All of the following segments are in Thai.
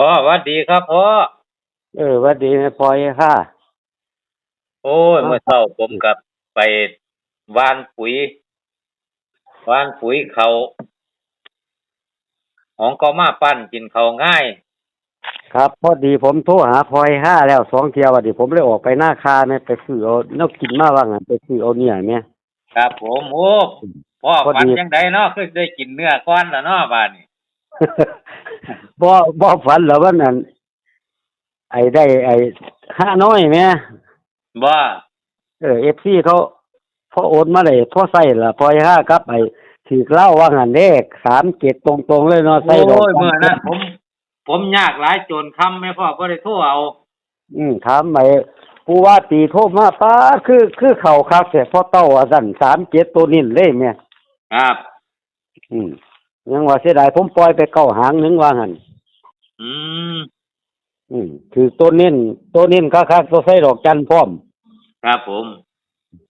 พ่อหวัดดีครับพ่อ เออหวัดดีแม่พลอยค่ะ โอ้ยเมื่อเช้าผมกับไปหวานปุ๋ยหวานปุ๋ยเขาของก็มาปั้นกินเขาวง่าย ครับพอดีผมโทรหาพลอยห้าแล้วสองเที่ยววันนี้ผมเลยออกไปหน้าคาแม่ไปซื้อเอาแนวกินมาว่างั้นไปซื้อเอาเนี่ยแม่ครับผมโอ้พ่อพอดีฝันยังไดเนาะคือได้กินเนื้อก้อนแล้วเนาะบ้านนี้ บ่บ่ฝันแล้วว่านั่นไอ้ได้ ไอ้ห้าน้อยแม่บ่เออ FC เขาพอโอนมาเลยพอใส่ละพลอยห้าครับไอ้ถือเหล้าว่างั้นเลขสามเจ็ดตรงๆเลยเนาะใส่ดอกโอ้ยเมื่อนั้นผม ผมยากหลายจนคำแม่พ่อบ่ได้โทรเอา อืมถามไปผู้ว่าตีโทษมาป้าดคือคือเข่าคักแต่พอเต้าว่าสั่นสามเจ็ดตัวนิ่นเลยแม่ครับ อืม ยังว่าเสียดายผมปล่อยไปเก้าหางหนึงว่างั้นอืมอืมคือตัวเน้นตัวเน้นคักๆตัวใส่ดอกจันพร้อม ครับผม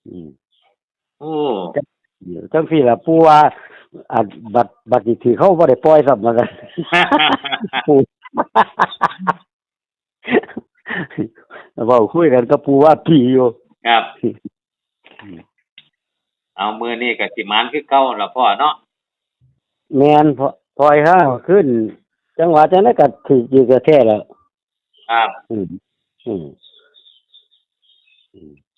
อืมโอ้จังซี่ล่ะผู้ว่าอัดบัตรบัตรนี่ถือเขาบ่ได้ปล่อยซับมากันผู้เว้าคุยกันกับผู้ว่าพี่อยู่ครับ เอามือนี่ก็สิมานคือเก่าล่ะพ่อเนาะ แม่นพอพลอยห้าขึ้น จังหวะจังนั้นก็ถืออยู่กับแท้แล้วครับอืมอืม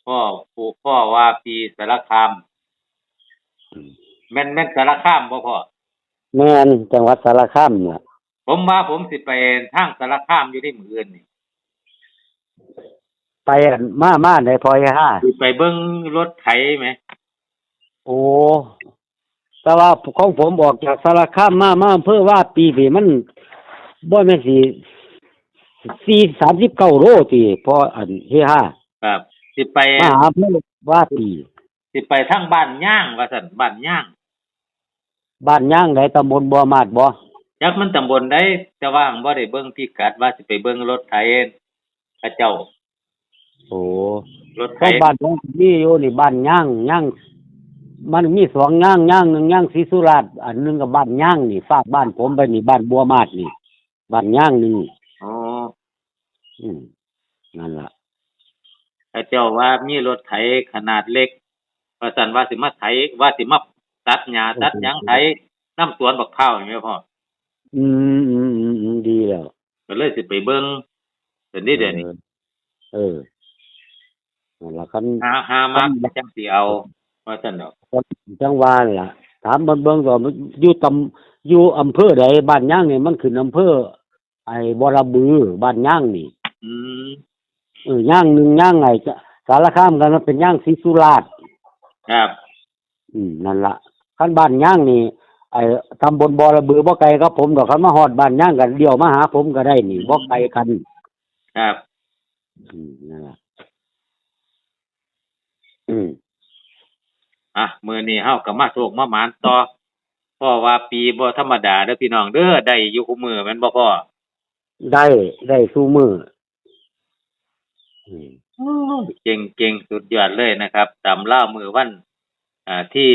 พ่อปู่พ่อว่าปีสารคามอืมแม่นแม่นสารคามบ่พ่อแม่นจังหวัดสารคามน่ะผมว่าผมสิไปทางสารคามอยู่ที่มื้ออื่นนี่ไปอั่นมามาในพลอยห้าสิไปเบิ่งรถไถไหม โอ้ แต่ว่าของผมออกจากสารคามมามาอำเพื่อว่าปีนี้มันบ่แม่นสิสี่สามสิบเก้าโลติพออันเฮห้าครับ สิไปมาหาเพื่อว่าปีสิไปทางบ้านย่างว่าซั่นบ้านย่างบ้านย่างไหนตำบลบัวมาดบ่จักมันตำบลใดแต่ว่าบ่ได้เบิ่งพิกัดว่าสิไปเบิ่งรถไถเขาเจ้าโอ้รถไถก็บ้านของนี่อยู่นี่บ้านย่างย่าง มันมีสองย่างย่างหนึ่งย่างศรีสุราษฎร์อันหนึงกับบ้านย่างนี่ฝากบ้านผมไปนี่บ้านบัวมาดนี่บ้านย่างหนึงอ๋ออืมนั่นล่ะเขาเจ้าว่ามีรถไถขนาดเล็กว่าซั่นว่าสิมาไถว่าสิมาตัดหญ้าตัดหยังไถน้ำสวนบักพร้าวนี่แม่พ่ออืมอืมอืมอืมดีแล้วก็เลยสิไปเบิ่งเดี๋ยวนี้เดี๋ยวนี้เออนั่นล่ะคันหาหามาจังสิเอา ว่าซั่นดอกจังหวานล่ะ ถามเบิ่งเบิ่งก่อนมันอยู่ตำอยู่อำเภอใดบ้านย่างนี่มันขึ้นอำเภอ ไอ้บรบือบ้านย่างนี่อืมเออย่างหนึ่งย่างไงจะสารคามกันมันเป็นย่างศรีสุราษฎร์ครับอืมนั่นละขั้นบ้านย่างนี่ไอ้ตำบลบอระบือบ่ไกลครับผมดอกคันมาฮอดบ้านย่างกันเดียวมาหาผมก็ได้นี่บ่ไกลกันครับอืมนั่นล่ะอืม อะมื้อนี้เฮาก็มาโชคมาหมานต่อเพราะว่าปีบ่ธรรมดาเด้อพี่น้องเด้อได้อยู่คุมื้อแม่นบ่พ่อได้ได้สู้มืออืมเก่งเก่งสุดยอดเลยนะครับตามล่ามือวัน อ่าที่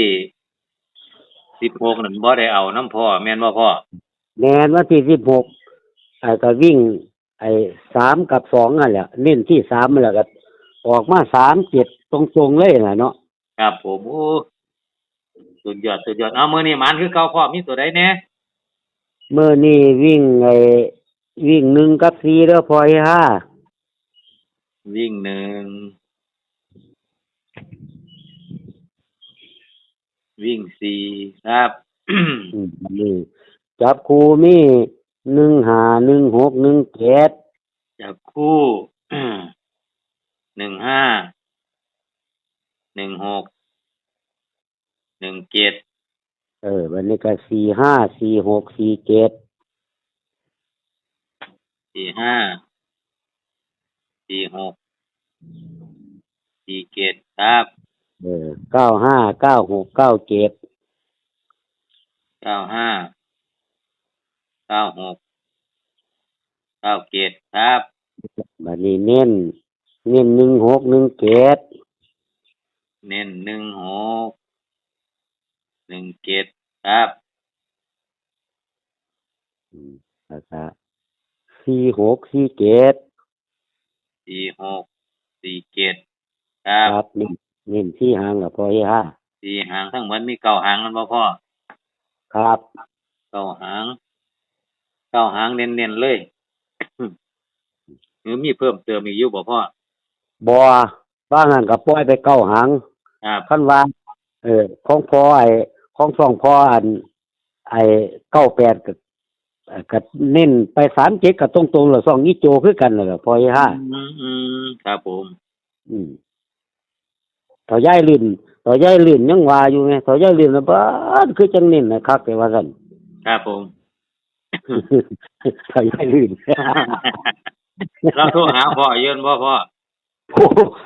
16นั่นบ่ได้เอาน้ำพ่อแม่นบ่พ่อแนนวันที่สิบหกไอ้ก็วิ่ง ไอ้สามกับสองนั่นแหละเน้นที่สามนั่นแหละก็ออกมาสามเจ็ดตรงๆเลยน่ะเนาะ ครับผมโอ้สุดยอดสุดยอดเอามื้อนี้หมานคือเก่าพ่อมีตัวใดแน่เมื่อนี่วิ่งไอ้วิ่งหนึ่งกับสี่แล้วพอยห้าวิ่งหนึ่งวิ่งสี่ครับอืมนี่จับครูมีหนึ่งหาหนึ่งหกหนึ่งเจ็ดจับคู่หนึ่งห้า หนึ่งหกหนึ่งเจ็ดเออวันนี้ก็สี่ห้าสี่หกสี่เจ็ดสี่ห้าสี่หกสี่เจ็ดครับเออเก้าห้าเก้าหกเก้าเจ็ดเก้าห้าเก้าหกเก้าเจ็ดครับวันนี้เน้นเน้นหนึ่งหกหนึ่งเจ็ด เน้นหนึ่งหกหนึ่งเจ็ดครับอืมแล้วก็สี่หกสี่เจ็ดสี่หกสี่เจ็ดครับครับนี่นี่สี่หางกับพอเฮห้าสี่หางทั้งหมดมีเก้าหางมันบ่พ่อครับเก้าหางเก้าหางเน้นๆเลยหรือมีเพิ่มเติมอีกอยู่บ่พ่อบัวบ้างหันกับปล่อยไปเก้าหาง ครับขั้นว่า เออของพอไอ้ของสองพออัน ไอ้เก้าแปดกับเอ่อกับเน้นไปสามเจ็ดกับตรงตรงๆแล้วสองนี้โจคือกันเลยพอเฮห้าอืมอืมครับผม อืมต่อย่ายลื่นต่อย่ายลื่นยังว่าอยู่ไงต่อย่ายลื่นนะบ้านคือจังเน้นนะครับแต่ว่าสั่นครับผมต่อย่ายลื่นเราโทรหาพ่อเยินบ่พ่อโอ้ โห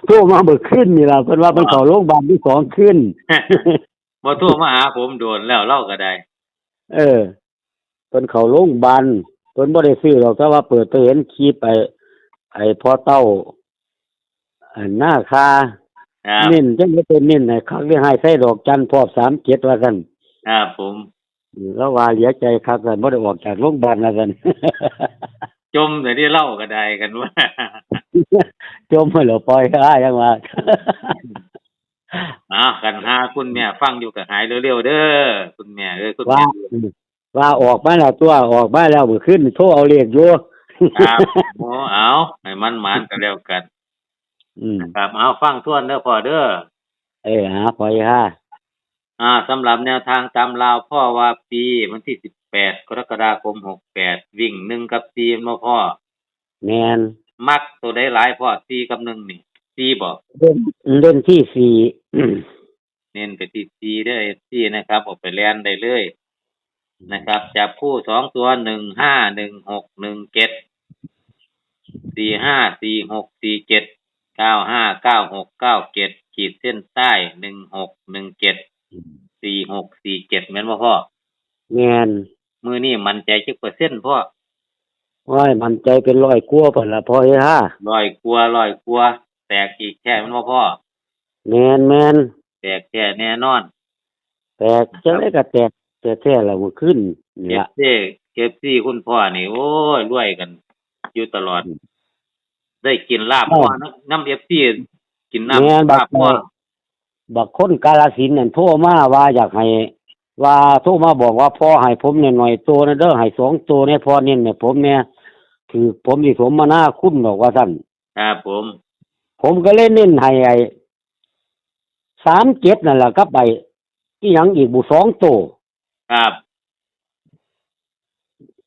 โทรมาเบิกขึ้นนี่ล่ะเพิ่นว่าเพิ่นเข้าโรงพยาบาลที่สองขึ้น บ่โทรมาหาผมโดนแล้วเล่าก็ได้ เออเพิ่นเข้าโรงพยาบาลเพิ่นบ่ได้ซื้อหรอกแต่ว่าเปิดไปเห็นคลิปไอ้ไอ้พ่อเต้าอันหน้าคาครับเน้นจังได๋เป็นเน้นให้คักได้ให้ใส่ดอกจันทร์พอบ37ว่าซั่นครับผม แล้วว่าเหลียใจคักซั่นบ่ได้ออกจากโรงพยาบาลว่าซั่น จมแต่ที่เล่าก็ได้กันว่า จมให้เหลือปล่อยอ้ายังว่าอ้าวกันหาคุณแม่ฟังอยู่ก็หายเร็วๆเด้อคุณแม่เอ้ยคุณว่าแม่ว่าออกมาแล้วตัวออกมาแล้วมื้อคืนโทรเอาเลขอยู่ครับโอ้เอาให้มันหมานกันแล้วกันอืมครับเอาฟังทวนเด้อพ่อเด้อเอ้ยหาปล่อยห้าอ่าสำหรับแนวทางตามลาวพ่อว่าปีวันที่สิบ แปดกรกฎาคมหกแปดวิ่งหนึ่งกับสี่มาพ่อแมนมักตัวได้หลายพ่อสี่กับหนึ่งนี่สี่บอกเล่นเล่นที่สี่เน้นไปที่สี่ได้อสี่นะครับออกไปแลนได้เลยนะครับ จับคู่สองตัวหนึ่งห้าหนึ่งหกหนึ่งเจ็ดสี่ห้าสี่หกสี่เจ็ดเก้าห้าเก้าหกเก้าเจ็ดขีดเส้นใต้หนึ่งหกหนึ่งเจ็ดสี่หกสี่เจ็ดแม่นบ่พ่อแมน มือนี่มันใจจักเปอร์เซ็นต์พ่อว่ามันใจเป็นร้อยกลัวาพุ่นละพอเฮ้ห้าลอยกลัวลอยกลัว แตกอีกแค่มันบ่พ่อ แมนแมนแตกแค่แน่นอน แตกจังไดก็แตกแต่แท้แล้วมันขึ้นนี่เก็บละซี่เก็บซี่คุณพ่อนี่โอ้ยรวยกัน อยู่ตลอด ได้กินลาบพ่อน้ำน้ำเอฟซีกินน้ำลาบพ่อบักคนกาลสินธุ์นั่นโทรมาว่าอยากให้ ว่าโทรมาบอกว่าพ่อให้ผมเนี่ยหน่อยตัวนะเด้อให้สองตัวเนี่ยพ่อเนี่ยเนี่ยผมเนี่ยคือผมสิสมมาหน้าคุณบอกว่าซั่นครับผม ผมก็เลยเน้นให้ไอ้สามเจ็ดนั่นแหละก็ไปอีหยังอีกบุสองตัวครับ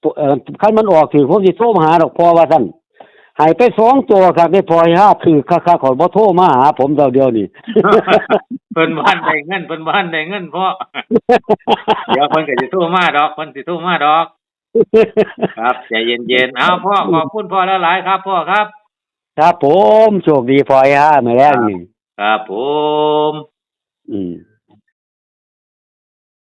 ตัวเอ่อคันมันออกถือผมสิโทรมาหาดอกพอว่าซั่น ให้ไปสองตัวครับได้พอให้ห้าถือค่าๆขอบ่โทรมาหาผมเดียวเดียวนี่ เพิ่นบ้านได้เงินเพิ่นบ้านได้เงินพ่อเดี๋ยวเพิ่นก็สิโทรมาดอกเพิ่นสิโทรมาดอก ครับใจเย็นๆเอาพ่อขอบคุณพ่อแล้วหลายครับพ่อครับ ครับผมโชคดีพอให้ห้ามาแล้วนี่ครับผม อืม